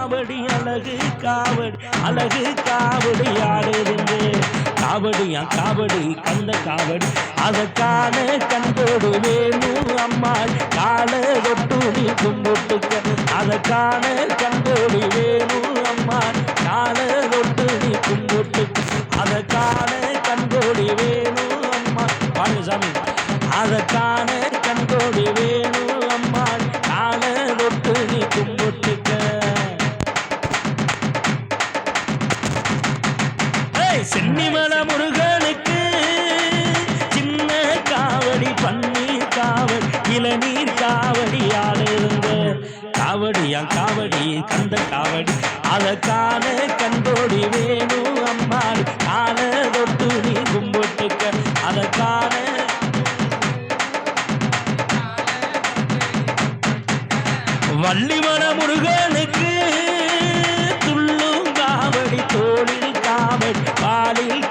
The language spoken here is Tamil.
காவடி அழகு காவடி அழகு காவடி ஆடுதுங்க காவடியா காவடி கந்த காவடி. அதற்கான கண்டோடு வேணும் அம்மாள். கால தொட்டு நீ கும்பிட்டுக்க அதற்கான கண்டோடு வேணும் அம்மாள். கால தொட்டு நீ கும்பிட்டுக்க அதற்கான கண்டோடி வேணும் அம்மா பாருங்க சாமி. அதற்கான கண்டோடி வேணும் சென்னிமல முருகனுக்கு சின்ன காவடி பன்னீர் காவடி இளநீர் காவடி ஆளுங்க காவடியா காவடி கந்த காவடி. அதற்கான கண்டோடி வேணும் அம்மாள் கால தொட்டு நீ கும்பிட்டுக்க. அதற்கான வள்ளிமல முருகனுக்கு பாலில்